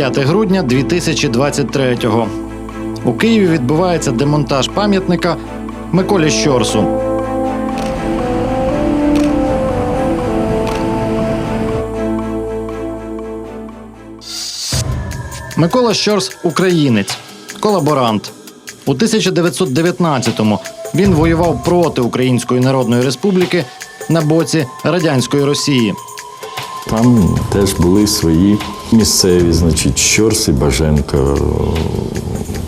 9 грудня 2023-го. У Києві відбувається демонтаж пам'ятника Миколі Щорсу. Микола Щорс українець, колаборант. У 1919-му він воював проти Української Народної Республіки на боці радянської Росії. Там теж були свої місцеві, значить, Щорс і Баженко,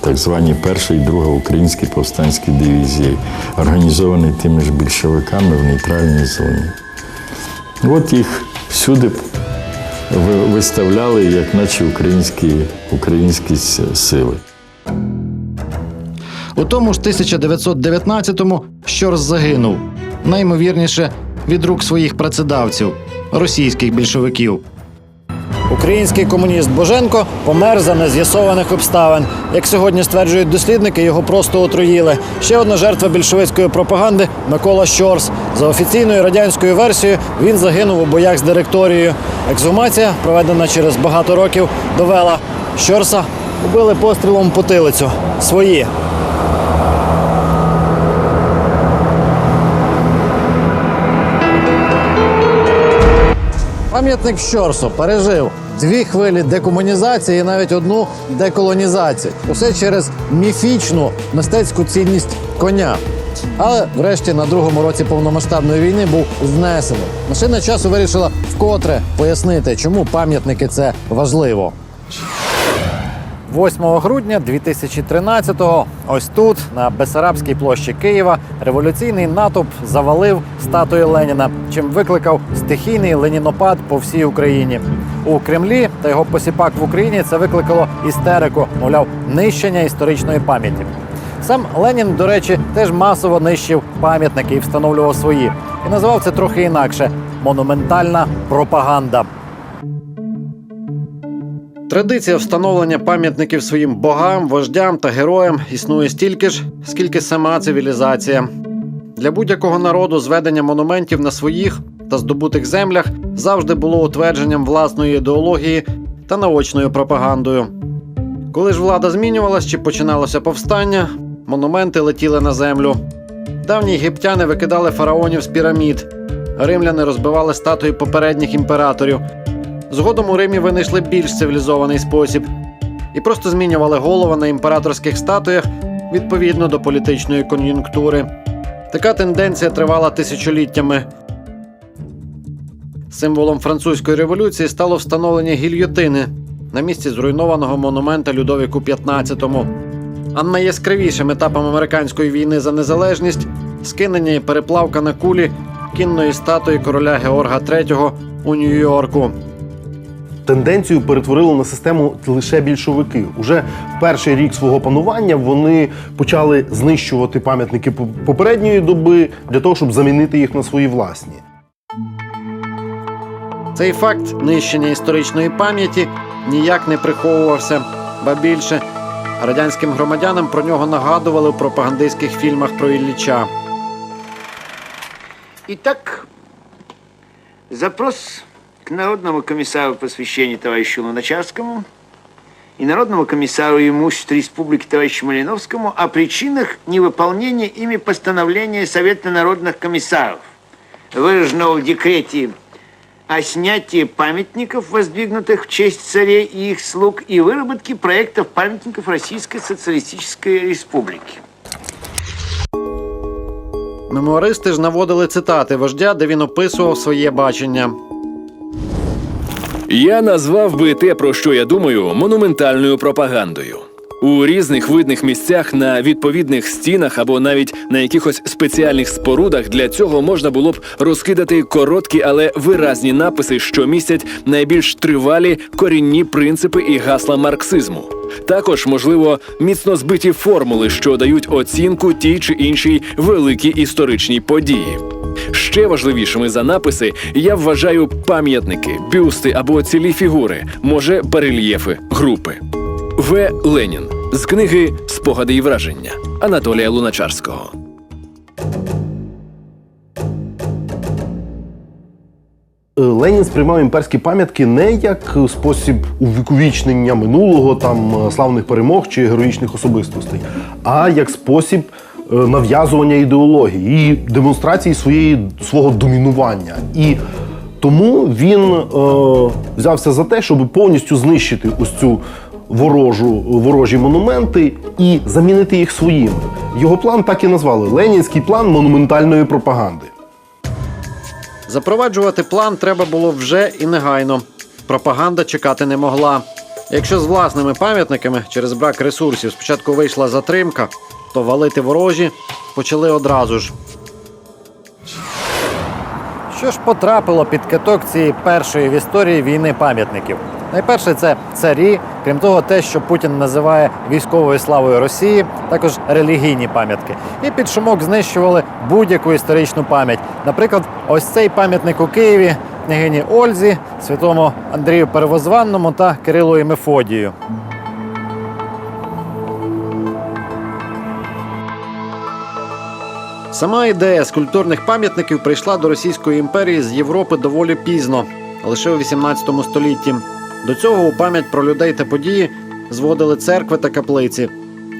так звані перша і друга українські повстанські дивізії, організовані тими ж більшовиками в нейтральній зоні. От їх всюди виставляли, як наче українські, українські сили. У тому ж 1919-му Щорс загинув, наймовірніше від рук своїх працедавців, російських більшовиків. Український комуніст Боженко помер за нез'ясованих обставин. Як сьогодні стверджують дослідники, його просто отруїли. Ще одна жертва більшовицької пропаганди Микола Щорс. За офіційною радянською версією він загинув у боях з директорією. Ексгумація, проведена через багато років, довела Щорса убили пострілом потилицю. Свої. Пам'ятник Щорсу пережив дві хвилі декомунізації і навіть одну деколонізацію. Усе через міфічну мистецьку цінність коня. Але врешті на другому році повномасштабної війни був знесений. Машина часу вирішила вкотре пояснити, чому пам'ятники це важливо. 8 грудня 2013-го ось тут, на Бесарабській площі Києва, революційний натовп завалив статую Леніна, чим викликав стихійний ленінопад по всій Україні. У Кремлі та його посіпак в Україні це викликало істерику, мовляв, нищення історичної пам'яті. Сам Ленін, до речі, теж масово нищив пам'ятники і встановлював свої. І називав це трохи інакше монументальна пропаганда. Традиція встановлення пам'ятників своїм богам, вождям та героям існує стільки ж, скільки сама цивілізація. Для будь-якого народу зведення монументів на своїх та здобутих землях завжди було утвердженням власної ідеології та наочною пропагандою. Коли ж влада змінювалась чи починалося повстання, монументи летіли на землю. Давні єгиптяни викидали фараонів з пірамід, римляни розбивали статуї попередніх імператорів. Згодом у Римі винайшли більш цивілізований спосіб і просто змінювали голову на імператорських статуях відповідно до політичної кон'юнктури. Така тенденція тривала тисячоліттями. Символом французької революції стало встановлення гільйотини на місці зруйнованого монумента Людовіку XV. А найяскравішим етапом американської війни за незалежність скинення і переплавка на кулі кінної статуї короля Георга III у Нью-Йорку. Тенденцію перетворили на систему лише більшовики. Уже в перший рік свого панування вони почали знищувати пам'ятники попередньої доби для того, щоб замінити їх на свої власні. Цей факт нищення історичної пам'яті ніяк не приховувався, ба більше радянським громадянам про нього нагадували у пропагандистських фільмах про Ілліча. Итак, запрос к Народному комиссару просвещения товарищу Луначарскому и Народному комиссару имущества Республики товарищу Малиновскому о причинах невыполнения ими постановления Совета народных комиссаров, выраженного в декрете о снятии памятников, воздвигнутых в честь царей и их слуг, и выработке проектов памятников Российской Социалистической Республики. Мемуаристи ж наводили цитати вождя, де він описував своє бачення. Я назвав би те, про що я думаю, монументальною пропагандою. У різних видних місцях на відповідних стінах або навіть на якихось спеціальних спорудах для цього можна було б розкидати короткі, але виразні написи, що містять найбільш тривалі корінні принципи і гасла марксизму. Також, можливо, міцно збиті формули, що дають оцінку тій чи іншій великій історичній події. Ще важливішими за написи я вважаю пам'ятники, бюсти або цілі фігури, може барельєфи, групи. В. Ленін з книги Спогади і враження Анатолія Луначарського. Е, Ленін сприймав імперські пам'ятки не як спосіб увіковічнення минулого, там е, славних перемог чи героїчних особистостей, а як спосіб нав'язування ідеології і демонстрації своєї свого домінування. І тому він е, взявся за те, щоб повністю знищити ось цю ворожу, ворожі монументи і замінити їх своїми. Його план так і назвали Ленінський план монументальної пропаганди. Запроваджувати план треба було вже і негайно. Пропаганда чекати не могла. Якщо з власними пам'ятниками через брак ресурсів спочатку вийшла затримка, то валити ворожі почали одразу ж. Що ж потрапило під каток цієї першої в історії війни пам'ятників? Найперше це царі, крім того, те, що Путін називає військовою славою Росії, також релігійні пам'ятки. І під шумок знищували будь-яку історичну пам'ять. Наприклад, ось цей пам'ятник у Києві княгині Ользі, святому Андрію Перевозванному та Кирилу і Мефодію. Сама ідея скульптурних пам'ятників прийшла до Російської імперії з Європи доволі пізно, лише у 18 столітті. До цього у пам'ять про людей та події зводили церкви та каплиці.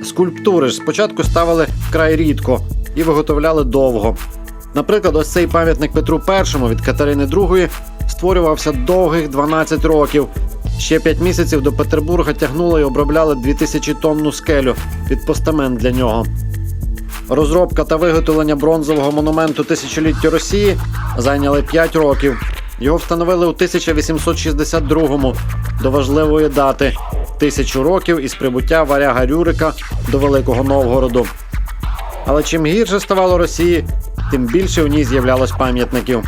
Скульптури ж спочатку ставили вкрай рідко і виготовляли довго. Наприклад, ось цей пам'ятник Петру І від Катерини II створювався довгих 12 років. Ще 5 місяців до Петербурга тягнули і обробляли 2000 тонну скелю під постамент для нього. Розробка та виготовлення бронзового монументу тисячоліття Росії зайняли 5 років. Його встановили у 1862-му до важливої дати тисячу років із прибуття варяга Рюрика до Великого Новгороду. Але чим гірше ставало Росії, тим більше у ній з'являлось пам'ятників.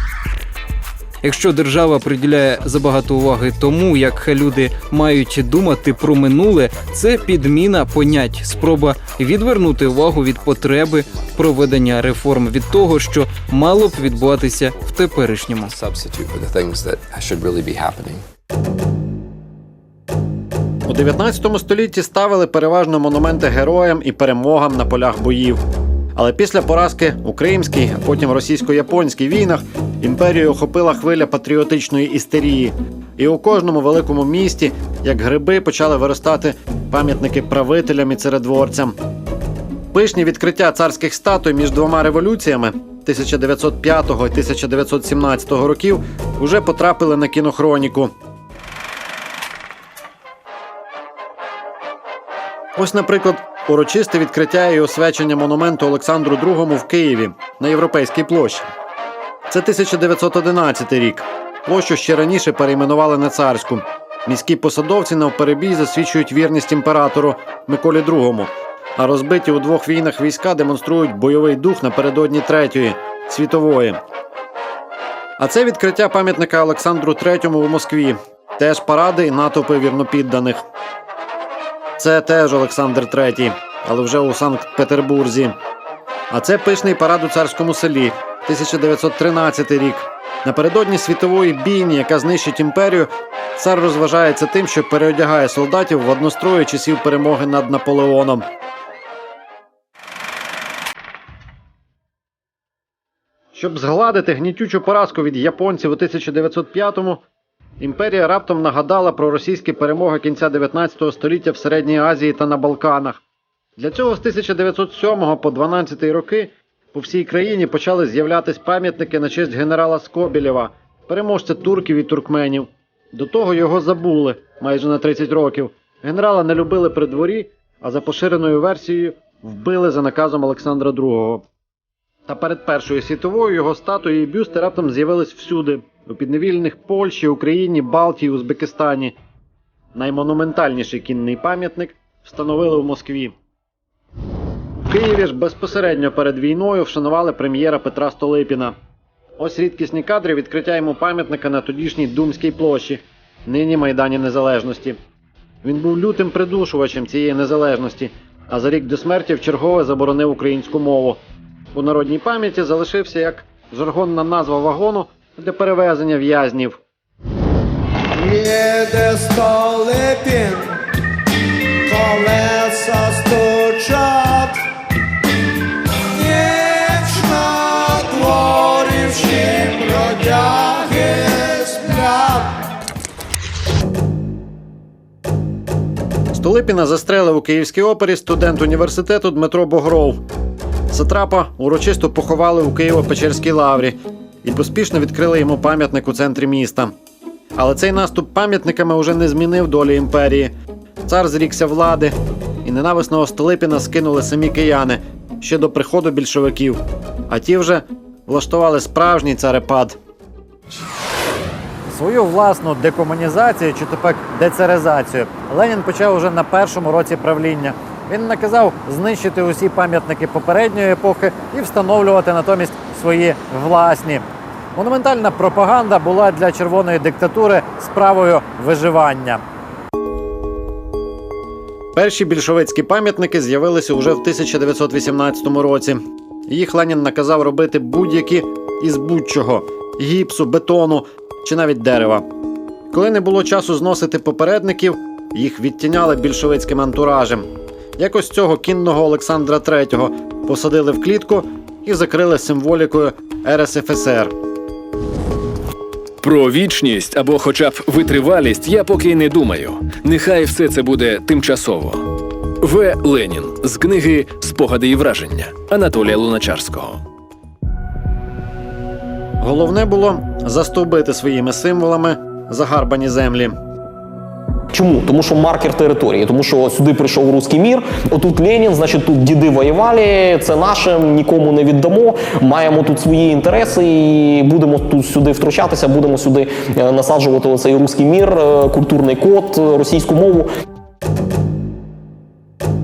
Якщо держава приділяє забагато уваги тому, як люди мають думати про минуле, це підміна понять, спроба відвернути увагу від потреби проведення реформ від того, що мало б відбуватися в теперішньому. У 19 столітті ставили переважно монументи героям і перемогам на полях боїв. Але після поразки у Кримській, а потім російсько-японській війнах імперію охопила хвиля патріотичної істерії. І у кожному великому місті, як гриби, почали виростати пам'ятники правителям і царедворцям. Пишні відкриття царських статуй між двома революціями 1905 і 1917 років уже потрапили на кінохроніку. Ось, наприклад, урочисте відкриття і освячення монументу Олександру II в Києві на Європейській площі. Це 1911 рік. Площу ще раніше перейменували на царську. Міські посадовці навперебій засвідчують вірність імператору Миколі II, а розбиті у двох війнах війська демонструють бойовий дух напередодні Третьої світової. А це відкриття пам'ятника Олександру III у Москві. Теж паради і натовпи вірнопідданих. Це теж Олександр III, але вже у Санкт-Петербурзі. А це пишний парад у царському селі, 1913 рік. Напередодні світової бійні, яка знищить імперію, цар розважається тим, що переодягає солдатів в однострої часів перемоги над Наполеоном. Щоб згладити гнітючу поразку від японців у 1905-му, імперія раптом нагадала про російські перемоги кінця 19 століття в Середній Азії та на Балканах. Для цього з 1907 по 12 роки по всій країні почали з'являтись пам'ятники на честь генерала Скобілєва, переможця турків і туркменів. До того його забули майже на 30 років. Генерала не любили при дворі, а за поширеною версією вбили за наказом Олександра II. Та перед Першою світовою його статуї і бюсти раптом з'явились всюди у підневільних Польщі, Україні, Балтії, Узбекистані. Наймонументальніший кінний пам'ятник встановили у Москві. В Києві ж безпосередньо перед війною вшанували прем'єра Петра Столипіна. Ось рідкісні кадри відкриття йому пам'ятника на тодішній Думській площі, нині Майдані Незалежності. Він був лютим придушувачем цієї незалежності, а за рік до смерті вчергове заборонив українську мову. У народній пам'яті залишився як жаргонна назва вагону для перевезення в'язнів. Їде столипін, колеса стучать, ніч на дворі всі бродяги сплять. Столипіна застрелив у Київській опері студент університету Дмитро Богров. Сатрапа урочисто поховали у Києво-Печерській лаврі і поспішно відкрили йому пам'ятник у центрі міста. Але цей наступ пам'ятниками уже не змінив долі імперії. Цар зрікся влади, і ненависного Столипіна скинули самі кияни ще до приходу більшовиків. А ті вже влаштували справжній царепад. Свою власну декомунізацію чи тепер децаризацію Ленін почав уже на першому році правління. Він наказав знищити усі пам'ятники попередньої епохи і встановлювати натомість свої власні. Монументальна пропаганда була для червоної диктатури справою виживання. Перші більшовицькі пам'ятники з'явилися уже в 1918 році. Їх Ленін наказав робити будь-які із будь-чого гіпсу, бетону чи навіть дерева. Коли не було часу зносити попередників, їх відтіняли більшовицьким антуражем. Якось цього кінного Олександра III посадили в клітку і закрили символікою РСФСР. Про вічність або хоча б витривалість я поки й не думаю. Нехай все це буде тимчасово. В. Ленін з книги Спогади і враження Анатолія Луначарського. Головне було застовбити своїми символами загарбані землі. Чому? Тому що маркер території, тому що сюди прийшов руський мір. Отут Ленін, значить, тут діди воювали, це наше, нікому не віддамо. Маємо тут свої інтереси і будемо тут сюди втручатися, будемо сюди е, насаджувати цей руський мір, е, культурний код, російську мову.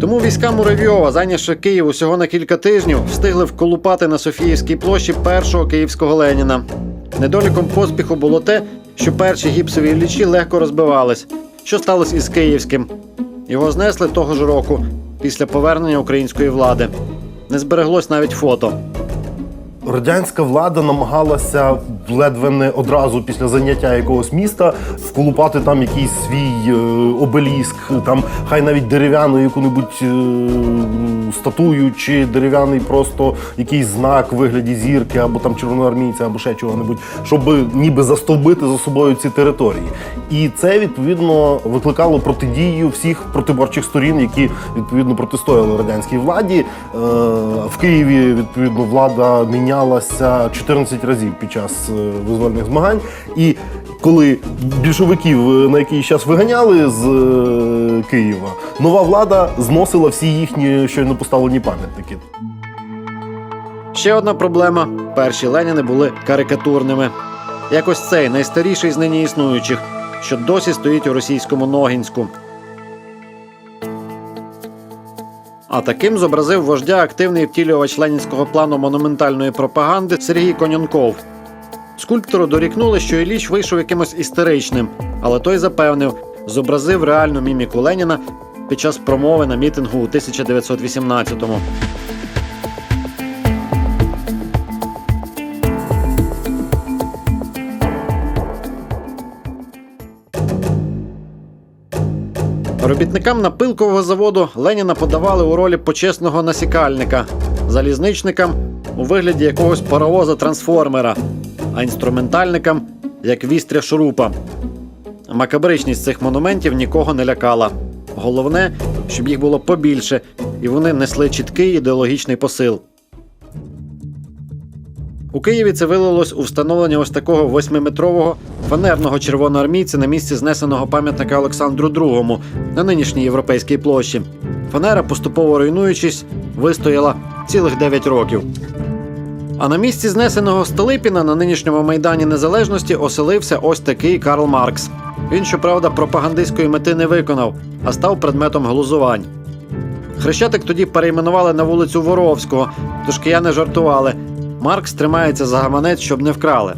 Тому війська Муравйова, зайнявши Київ усього на кілька тижнів, встигли вколупати на Софіївській площі першого київського Леніна. Недоліком поспіху було те, що перші гіпсові лічі легко розбивались. Що сталося із київським? Його знесли того ж року, після повернення української влади. Не збереглось навіть фото. Радянська влада намагалася ледве не одразу після заняття якогось міста вколупати там якийсь свій е, обеліск, там хай навіть дерев'яну яку-небудь е, статую, чи дерев'яний просто якийсь знак в вигляді зірки, або там червоноармійця, або ще чого-небудь, щоб ніби застовбити за собою ці території. І це відповідно викликало протидію всіх протиборчих сторін, які відповідно протистояли радянській владі. Е, В Києві відповідно влада мінялася 14 разів під час визвольних змагань. І коли більшовиків на якийсь час виганяли з е, Києва, нова влада зносила всі їхні щойно поставлені пам'ятники. Ще одна проблема: перші Леніни були карикатурними. Якось цей найстаріший з нині існуючих, що досі стоїть у російському Ногінську. А таким зобразив вождя активний втілювач ленінського плану монументальної пропаганди Сергій Конюнков. Скульптору дорікнули, що Іліч вийшов якимось істеричним, але той запевнив, зобразив реальну міміку Леніна під час промови на мітингу у 1918-му. Робітникам напилкового заводу Леніна подавали у ролі почесного насікальника, залізничникам у вигляді якогось паровоза трансформера, а інструментальникам як вістря шурупа. Макабричність цих монументів нікого не лякала. Головне, щоб їх було побільше, і вони несли чіткий ідеологічний посил. У Києві це вилилось у встановлення ось такого восьмиметрового фанерного червоноармійця на місці знесеного пам'ятника Олександру II на нинішній європейській площі. Фанера, поступово руйнуючись, вистояла цілих 9 років. А на місці знесеного Столипіна на нинішньому майдані Незалежності оселився ось такий Карл Маркс. Він, щоправда, пропагандистської мети не виконав, а став предметом глузувань. Хрещатик тоді перейменували на вулицю Воровського, тож кияни жартували. Маркс тримається за гаманець, щоб не вкрали.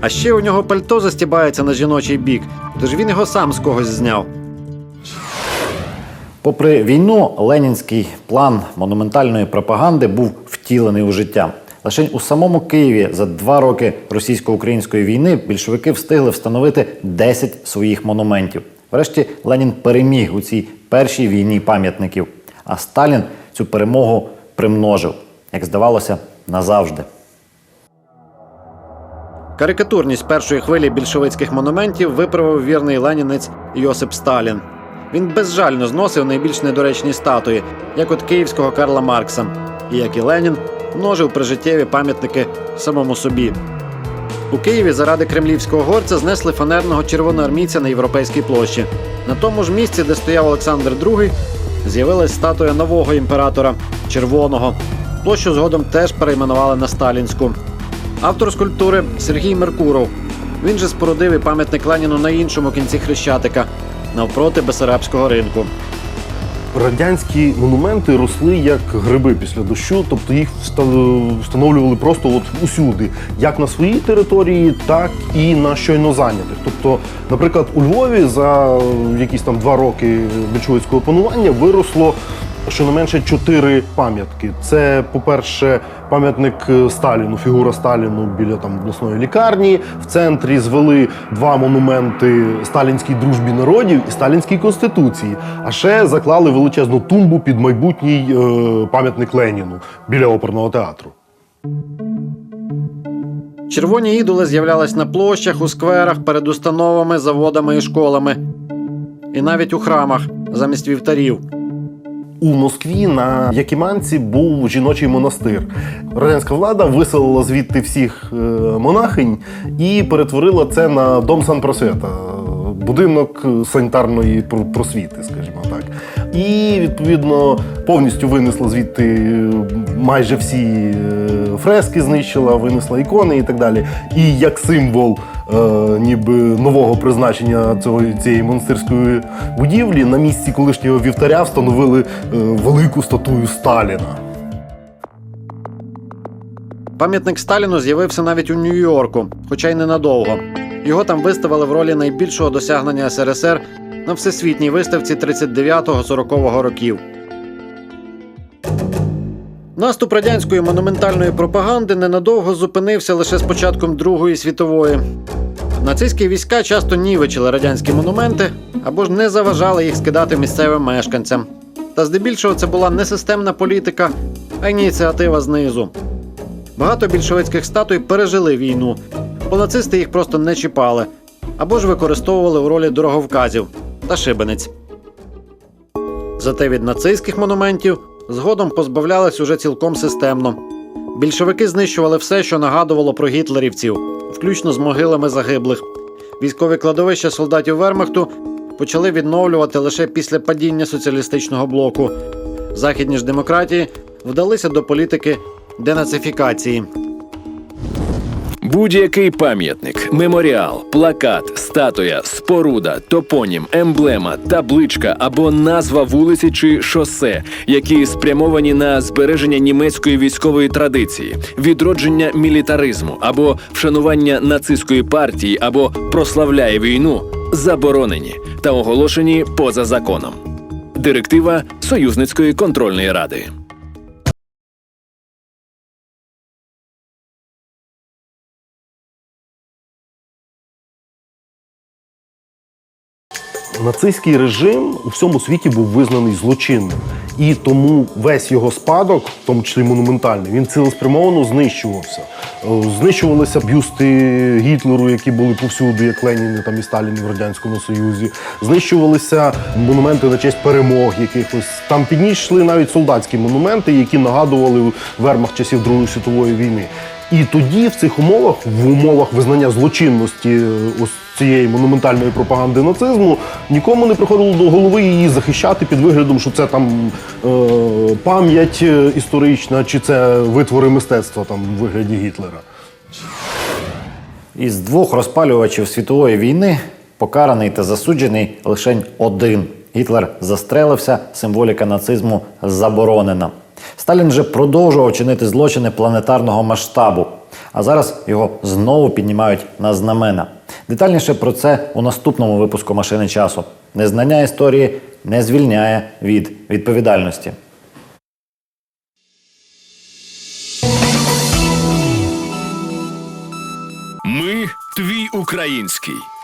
А ще у нього пальто застібається на жіночий бік, тож він його сам з когось зняв. Попри війну, ленінський план монументальної пропаганди був втілений у життя. Лише у самому Києві за два роки російсько-української війни більшовики встигли встановити 10 своїх монументів. Врешті Ленін переміг у цій першій війні пам'ятників, а Сталін цю перемогу примножив, як здавалося, назавжди. Карикатурність першої хвилі більшовицьких монументів виправив вірний ленінець Йосип Сталін. Він безжально зносив найбільш недоречні статуї, як от київського Карла Маркса, і як і Ленін, множив прижиттєві пам'ятники самому собі. У Києві заради кремлівського горця знесли фанерного червоноармійця на європейській площі. На тому ж місці, де стояв Олександр II, з'явилась статуя нового імператора червоного. Площу згодом теж перейменували на Сталінську. Автор скульптури Сергій Меркуров. Він же спорудив і пам'ятник Леніну на іншому кінці Хрещатика, навпроти Бесарабського ринку. Радянські монументи росли як гриби після дощу, тобто їх вста- встановлювали просто от усюди, як на своїй території, так і на щойно зайнятих. Тобто, наприклад, у Львові за якісь там два роки більшовицького панування виросло щонайменше чотири пам'ятки. Це, по-перше, пам'ятник е, Сталіну, фігура Сталіну біля там обласної лікарні. В центрі звели два монументи сталінській дружбі народів і сталінській конституції. А ще заклали величезну тумбу під майбутній е, пам'ятник Леніну біля оперного театру. Червоні ідоли з'являлись на площах, у скверах, перед установами, заводами і школами. І навіть у храмах замість вівтарів. У Москві на Якиманці був жіночий монастир. Радянська влада виселила звідти всіх е, монахинь і перетворила це на дом санпросвета, будинок санітарної про- просвіти. І відповідно повністю винесла звідти е, майже всі е, фрески, знищила, винесла ікони і так далі. І як символ е, ніби нового призначення цього, цієї монастирської будівлі на місці колишнього вівтаря встановили е, велику статую Сталіна. Пам'ятник Сталіну з'явився навіть у Нью-Йорку, хоча й ненадовго. Його там виставили в ролі найбільшого досягнення СРСР на всесвітній виставці 39-40 років. Наступ радянської монументальної пропаганди ненадовго зупинився лише з початком Другої світової. Нацистські війська часто нівечили радянські монументи або ж не заважали їх скидати місцевим мешканцям. Та здебільшого це була не системна політика, а ініціатива знизу. Багато більшовицьких статуй пережили війну, бо нацисти їх просто не чіпали або ж використовували у ролі дороговказів та шибениць. Зате від нацистських монументів згодом позбавлялись уже цілком системно. Більшовики знищували все, що нагадувало про гітлерівців, включно з могилами загиблих. Військові кладовища солдатів Вермахту почали відновлювати лише після падіння соціалістичного блоку. Західні ж демократії вдалися до політики денацифікації. Будь-який пам'ятник, меморіал, плакат, статуя, споруда, топонім, емблема, табличка або назва вулиці чи шосе, які спрямовані на збереження німецької військової традиції, відродження мілітаризму або вшанування нацистської партії, або прославляє війну, заборонені та оголошені поза законом. Директива Союзницької контрольної ради. Нацистський режим у всьому світі був визнаний злочинним, і тому весь його спадок, в тому числі монументальний, він цілеспрямовано знищувався. Е, Знищувалися бюсти Гітлеру, які були повсюди, як Ленін там і Сталін в радянському союзі. Знищувалися монументи на честь перемог якихось. Там підійшли навіть солдатські монументи, які нагадували вермах часів Другої світової війни. І тоді, в цих умовах, в умовах визнання злочинності е, ось цієї монументальної пропаганди нацизму, нікому не приходило до голови її захищати під виглядом, що це там е, пам'ять е, історична, чи це витвори мистецтва там в вигляді Гітлера. Із двох розпалювачів світової війни покараний та засуджений лише один. Гітлер застрелився, символіка нацизму заборонена. Сталін же продовжував чинити злочини планетарного масштабу, а зараз його знову піднімають на знамена. Детальніше про це у наступному випуску машини часу. Незнання історії не звільняє від відповідальності. Ми твій український.